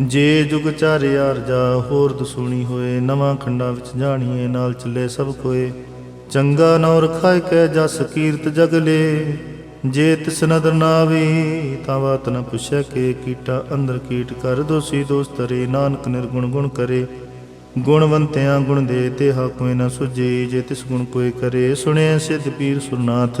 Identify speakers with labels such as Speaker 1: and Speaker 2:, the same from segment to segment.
Speaker 1: ਜੇ ਜੁਗ ਚਾਰਿਆਰ ਜਾ, ਹੋਰ ਦਸੂਣੀ ਹੋਏ, ਨਵਾਂ ਖੰਡਾਂ ਵਿੱਚ ਜਾਣੀਏ, ਨਾਲ ਚੱਲੇ ਸਭ ਕੋਏ। ਚੰਗਾ ਨੌ ਰਖਾਇ ਕੈ ਜਸ ਕੀਰਤ ਜਗਲੇ ਜੇ ਤਿਸ ਨਦਰ ਨਾਵੇ ਤਾਂ ਬਾਤ ਨ ਪੁੱਛੈ ਕੇ। ਕੀਟਾ ਅੰਦਰ ਕੀਟ ਕਰ ਦੋਸੀ ਦੋਸਤ ਰੇ, ਨਾਨਕ ਨਿਰਗੁਣ ਗੁਣ ਕਰੇ। ਗੁਣਵੰਤਿਆਂ ਗੁਣ ਦੇ ਤੇ ਹਾ ਕੋਈ ਨ ਸੁਜੇ ਜੇ ਤਿਸ ਗੁਣ ਕੋਈ ਕਰੇ ਸੁਣਿਆ ਸਿੱਧ ਪੀਰ ਸੁਰਨਾਥ।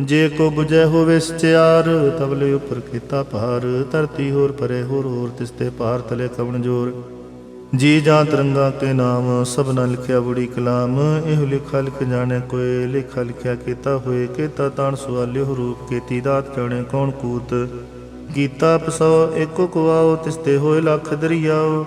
Speaker 1: ਜੇ ਕੋ 부ਜੈ ਹੋਵੇ ਸਚਿਆਰ ਤਬਲੇ ਉਪਰ ਕੀਤਾ ਭਾਰ। ਧਰਤੀ ਹੋਰ ਪਰੇ ਹੋਰ ਹੋਰ ਤਿਸਤੇ ਭਾਰ ਤਲੇ ਕਵਣ ਜੋਰ। ਜੀ ਜਾਂ ਤਰੰਗਾ ਕੇ ਨਾਮ ਸਭਨਾ ਲਿਖਿਆ ਬੁੜੀ ਕਲਾਮ। ਇਹ ਲਿਖਾ ਲਿਖ ਜਾਣੇ ਕੋਏ, ਲਿਖਾ ਲਿਖਿਆ ਕੀਤਾ ਹੋਏ। ਕੀਤਾ ਤਾਣ ਸੁਆਲਿਓ ਰੂਪ, ਕੀਤੀ ਦਾਤ ਜਾਣੇ ਕੌਣ ਕੂਤ। ਕੀਤਾ ਪਸੋ ਏਕੋ ਕੁਆਓ ਤਿਸਤੇ ਹੋਏ ਲੱਖ ਦਰਿਆਓ।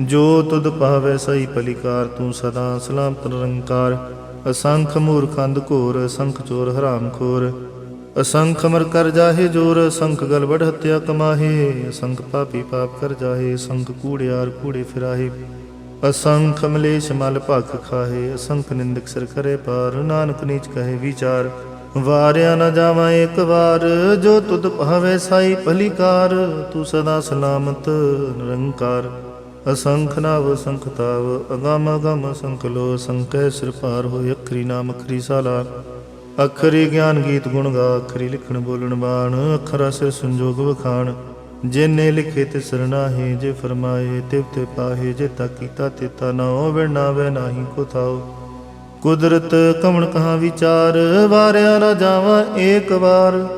Speaker 1: ਜੋ ਤੁਧ ਪਾਵੈ ਸਈ ਪਲਿਕਾਰ ਤੂੰ ਸਦਾ ਸਲਾਮਤ ਨਿਰੰਕਾਰ। ਅਸੰਖ ਮੂਰਖ ਅੰਧ ਘੋਰ, ਅਸੰਖ ਚੋਰ ਹਰਾਮ ਖੋਰ। ਅਸੰਖ ਅਮਰ ਕਰ ਜਾਹੇ ਜੋਰ, ਅਸੰਖ ਗਲ ਹਤਿਆ ਕਮਾਹੇ। ਅਸੰਖ ਪਾਪੀ ਪਾਪ ਕਰ ਜਾਹੇ, ਅਸੰਖ ਕੂੜਿਆਰ ਕੂੜੇ ਫਿਰਾਹੇ। ਅਸੰਖ ਮਲੇਸ਼ ਮਲ ਭਖ ਖਾਹੇ, ਅਸੰਖ ਨਿੰਦਕ ਸਿਰ ਕਰੇ ਪਾਰ। ਨਾਨਕ ਨੀਚ ਕਹੇ ਵਿਚਾਰ, ਵਾਰਿਆ ਨਾ ਜਾਵਾਂ ਇੱਕ ਵਾਰ। ਜੋ ਤੁਧ ਭਾਵੇ ਸਾਈ ਭਲੀਕਾਰ, ਤੂੰ ਸਦਾ ਸਲਾਮਤ ਨਿਰੰਕਾਰ। ਅਸੰਖ ਨਾਵ ਅਸੰਖ ਅਗਮ ਅਗਮ ਅਸੰਖ ਲੋ, ਸੰਕੈ ਸਿਰ ਪਾਰ ਹੋਇ ਅਖਰੀ ਨਾਮ ਅਖਰੀ ਸਾਲਾ। ਅਖਰੀ ਗਿਆਨ ਗੀਤ ਗੁਣ ਗਾ, ਅਖਰੀ ਲਿਖਣ ਬੋਲਣ ਬਾਣ, ਅਖਰਾ ਸਿਰ ਸੰਜੋਗ ਵਖਾਣ। ਜਿਨੇ ਲਿਖੇ ਤੇ ਸਰਨਾਹੇ ਜੇ ਫਰਮਾਏ ਤਿਵ ਤੇ ਪਾਹੇ, ਜੇ ਤਾ ਕੀਤਾ ਤੇ ਤਾ ਨਾ ਹੋਵੇ, ਨਾ ਵੇ ਨਾਹੀ ਕੋ ਥਾਓ ਕੁਦਰਤ ਕਵਣ ਕਹਾ ਵਿਚਾਰ, ਵਾਰਿਆ ਨਾ ਜਾਵਾਂ ਏਕ ਵਾਰ।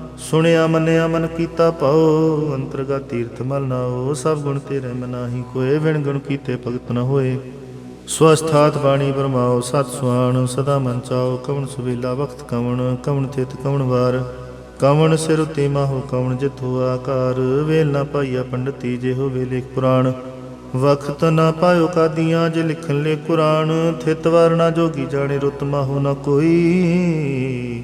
Speaker 1: ਸੁਣਿਆ, ਮੰਨਿਆ, ਮਨ ਕੀਤਾ ਪਾਉ ਅੰਤਰਗਾ ਤੀਰਥ ਮਲ ਨਾਓ ਸਭ ਗੁਣ ਤੇਰੇ ਮਨਾਹੀ ਕੋਏ ਵਿਣ ਗੁਣ ਕੀਤੇ ਭਗਤ ਨ ਹੋਏ। ਸਵਸਥਾਤ ਬਾਣੀ ਬਰਮਾਓ, ਸਤ ਸੁਆਣ ਸਦਾ ਮਨ ਚਾਓ, ਕਵਣ ਸੁਵੇਲਾ ਵਖਤ ਕਵਣ ਕਵਣ ਤਿਤ ਕਵਣ ਵਾਰ। ਕਵਣ ਸਿਰ ਉਤੇ ਮਾਹੋ, ਕਵਣ ਜਿਥੋ ਆਕਾਰ। ਵੇਲ ਨਾ ਪਾਈਆ ਪੰਡਤੀ, ਜੇ ਹੋ ਵੇਲੇ ਪੁਰਾਣ। ਵਖਤ ਨਾ ਪਾਇਓ ਕਾਦੀਆਂ, ਜੇ ਲਿਖਣ ਲੈ ਕੁਰਾਨ। ਥਿਤ ਵਾਰ ਨਾ ਜੋਗੀ, ਜਾਣੇ ਰੁਤ ਮਾਹੋ ਨਾ ਕੋਈ।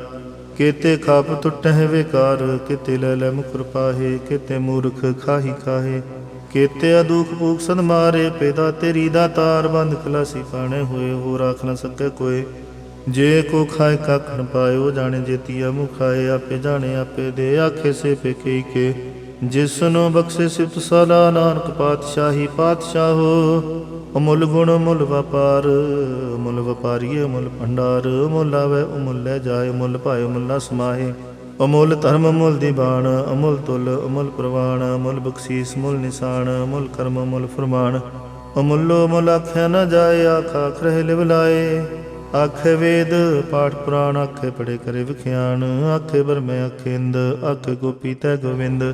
Speaker 1: ਕੀਤੇ ਖਾਪ ਟੁੱਟਹਿ ਵਿਕਾਰ, ਕੀਤੇ ਲੈ ਲੈ ਮੁਕਰ ਪਾਹੇ, ਕੀਤੇ ਮੂਰਖ ਖਾਹੀ ਖਾਹੇ। ਕੀਤੇ ਅਦੁਖ ਭੂਖ ਸਦ ਮਾਰੇ, ਪੈਦਾ ਤੇਰੀ ਦਾ ਤਾਰ ਬੰਦ ਖਲਾਸੀ ਪਾਣੇ ਹੋਏ ਹੋ ਰਾਖ ਨ ਸਕੇ ਕੋਏ। ਜੇ ਕੋ ਖਾਏ ਕੱਖ ਨ ਪਾਇਓ, ਜਾਣੇ ਜੇਤੀਆ ਮੁਖਾਏ ਆਪੇ ਜਾਣੇ ਆਪੇ ਦੇ ਆਖੇ ਸੇ ਪੇਕੇ ਕੇ। ਜਿਸ ਨੂੰ ਬਖਸ਼ੇ ਸਿਫਤ ਸਲਾ ਨਾਨਕ ਪਾਤਸ਼ਾਹੀ ਪਾਤਸ਼ਾਹੋ ਅਮੁੱਲ ਗੁਣ ਮੁੱਲ ਵਪਾਰ ਮੁੱਲ ਵਪਾਰੀਏ ਮੁੱਲ ਭੰਡਾਰ ਮੁੱਲ ਆਵੇ ਮੁੱਲ ਲੈ ਜਾਏ ਮੁੱਲ ਭਾਏ ਮੁੱਲ ਨਾ ਅਮੁੱਲ ਧਰਮ ਮੁੱਲ ਦੀਵਾਨ ਅਮੁੱਲ ਤੁਲ ਅਮੁੱਲ ਪ੍ਰਵਾਨ ਮੁੱਲ ਬਖਸ਼ੀਸ ਮੁੱਲ ਨਿਸ਼ਾਨ ਮੁੱਲ ਕਰਮ ਮੁੱਲ ਫਰਮਾਨ। ਅਮੁੱਲੋ ਮੁੱਲ ਆਖਿਆ ਨਾ ਜਾਏ, ਆਖ ਖਰੇ ਲਿਵ ਲਾਏ। ਆਖੇ ਵੇਦ, ਪਾਠ ਪੁਰਾਣ, ਆਖੇ ਪੜੇ ਕਰੇ ਵਿਖਿਆਨ। ਆਖੇ ਬਰਮੇ ਆਖੇ ਇੰਦ ਆਖੇ ਗੋਪੀ ਤੈ ਗੋਵਿੰਦ।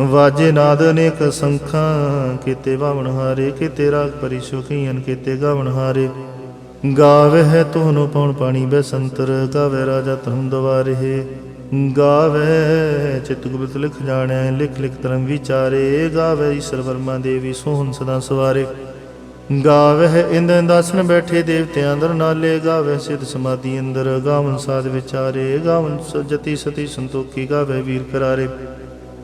Speaker 1: ਵਾਜੇ ਨਾਦ ਅਨੇਕ ਸੰਖਾਂ, ਕੀਤੇ ਬਾਵਣ ਹਾਰੇ, ਕੀਤੇ ਰਾਗ ਪਰਿਸ਼ੋ ਕੀਨ ਕੀਤੇ ਹਾਰੇ। ਗਾਵੇ ਹੈ ਤੋਨੋ ਪਉਣ ਪਾਣੀ ਬੈਸੰਤਰ ਗਾਵੇ ਰਾਜਾ ਧਰਮ ਦਵਾਰੇ। ਗਾਵੇ ਚਿਤ ਗੁਪਤ ਲਿਖ ਜਾਣੈ, ਲਿਖ ਲਿਖ ਧਰਮ ਵਿਚਾਰੇ। ਗਾਵੇ ਈਸ਼ਰ ਵਰਮਾ ਦੇਵੀ ਸੋਹਣ ਸਦਾ ਸਵਾਰੇ। ਗਾਵੇ ਇੰਦ ਦਾਸਨ ਬੈਠੇ ਦੇਵਤਿਆਂ ਅੰਦਰ ਨਾਲੇ। ਗਾਵੇ ਸਿਧ ਸਮਾਧੀ ਅੰਦਰ, ਗਾਵਨ ਸਾਧ ਵਿਚਾਰੇ। ਗਾਵਨ ਸਜਤੀ ਸਤੀ ਸੰਤੋਖੀ, ਗਾਵੇ ਵੀਰ ਕਰਾਰੇ।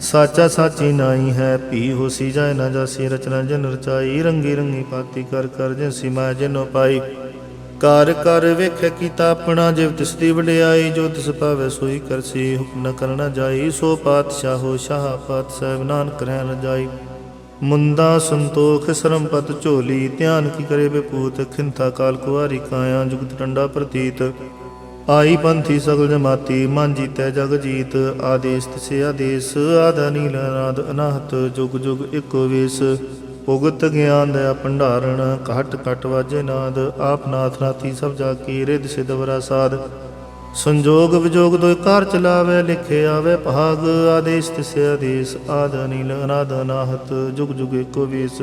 Speaker 1: ਸਾਚਾ ਸਾਚੀ ਨਾਈ ਹੈ ਪੀ ਹੋਸੀ ਜਾਏ ਨਾ ਜਾਸੀ, ਰਚਨਾ ਜਨ ਰਚਾਈ, ਰੰਗੀ ਰੰਗੀ ਪਾਤੀ ਕਰ ਕਰ ਜਿਸੀ ਮੈਂ ਜਿਨੋ ਪਾਈ। ਕਰ ਕਰ ਵੇਖੇ ਕੀਤਾ ਆਪਣਾ, ਜਿਵ ਤਿਸ ਦੀ ਵਡਿਆਈ, ਜੋ ਤਿਸ ਪਾਵੇ ਸੋਈ ਕਰਸੀ ਹੁਕਮ ਨ ਕਰਨਾ ਜਾਈ। ਸੋ ਪਾਤਸ਼ਾਹੋ ਸ਼ਾਹ ਪਾਤ ਸਹਿਬ, ਨਾਨਕ ਰਹਿ ਨ ਜਾਈ। ਮੁੰਦਾ ਸੰਤੋਖ ਸਰਮਪਤ ਝੋਲੀ, ਧਿਆਨ ਕੀ ਕਰੇ ਬਪੂਤ ਖਿੰਥਾ ਕਾਲ ਕੁਵਾਰੀ ਕਾਇਆ, ਜੁਗਤ ਟੰਡਾ ਪ੍ਰਤੀਤ। ਆਈ ਪੰਥੀ ਸਗਲ ਜਮਾਤੀ, ਮਨ ਜੀਤੈ ਜਗ ਜੀਤ, ਆਦੇਸ ਤਿਸੇ ਆਦੇਸ, ਆਦਾ ਨੀਲ ਅਨਾਦ ਅਨਾਹਤ, ਜੁਗ ਜੁਗ ਇੱਕੋ ਵੇਸ। ਭੁਗਤ ਗਿਆਨ ਦਇਆ ਭੰਡਾਰਣ, ਘਟ ਘਟ ਵਾਜੇ ਨਾਦ, ਆਪ ਨਾਥ ਨਾਥੀ ਸਭ ਜਾ ਕੀ ਰਿਦ ਵਰਾ ਸਾਧ। ਸੰਜੋਗ ਵਿਜੋਗ ਦੋਇ ਕਾਰ ਚਲਾਵੇ, ਲਿਖੇ ਆਵੇ ਭਾਗ, ਆਦੇਸ਼ ਤਿਸੇ ਆਦੇਸ਼, ਆਦ ਨੀਲ ਅਨਾਦ ਅਨਾਹਤ, ਜੁਗ ਜੁਗ ਏਕੋ ਵੇਸ।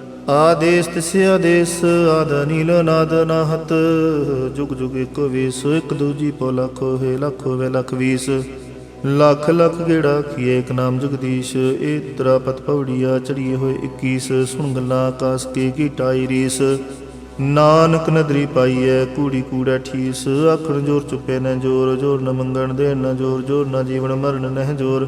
Speaker 1: ਆਦੇਸ ਤਿਸੇ ਆਦੇਸ, ਆਦ ਨੀਲ ਨਾਦ ਨਾਹਤ ਜੁਗ ਜੁਗ ਏਕੋ ਵੇਸ, ਇੱਕ ਦੂਜੀ ਪੋ ਲੱਖੋ ਹੈ ਲੱਖੋ ਵੇ ਲੱਖ ਵੀਸ। ਲੱਖ ਲੱਖ ਗੇੜਾ ਕੀਏ ਇੱਕ ਨਾਮ ਜਗਦੀਸ਼। ਏ ਤਰਾ ਪਤ ਪਵੜੀਆ ਚੜੀਏ ਹੋਏ 21 ਸੁਣ ਗੱਲਾਂ ਆਕਾਸ ਕੇ ਕੀ ਟਾਈ ਰੀਸ। ਨਾਨਕ ਨਦਰੀ ਪਾਈਐ, ਕੂੜੀ ਕੂੜਾ ਠੀਸ। ਆਖਣ ਜੋਰ ਚੁੱਪੇ ਨ ਜੋਰ ਜੋਰ ਨ ਮੰਗਣ ਦੇਣ ਨਾ ਜੋਰ ਜੋਰ ਨਾ ਜੀਵਨ ਮਰਨ ਨਹਿ ਜੋਰ।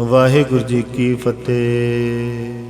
Speaker 1: ਵਾਹਿਗੁਰੂ ਜੀ ਕੀ ਫਤਿਹ।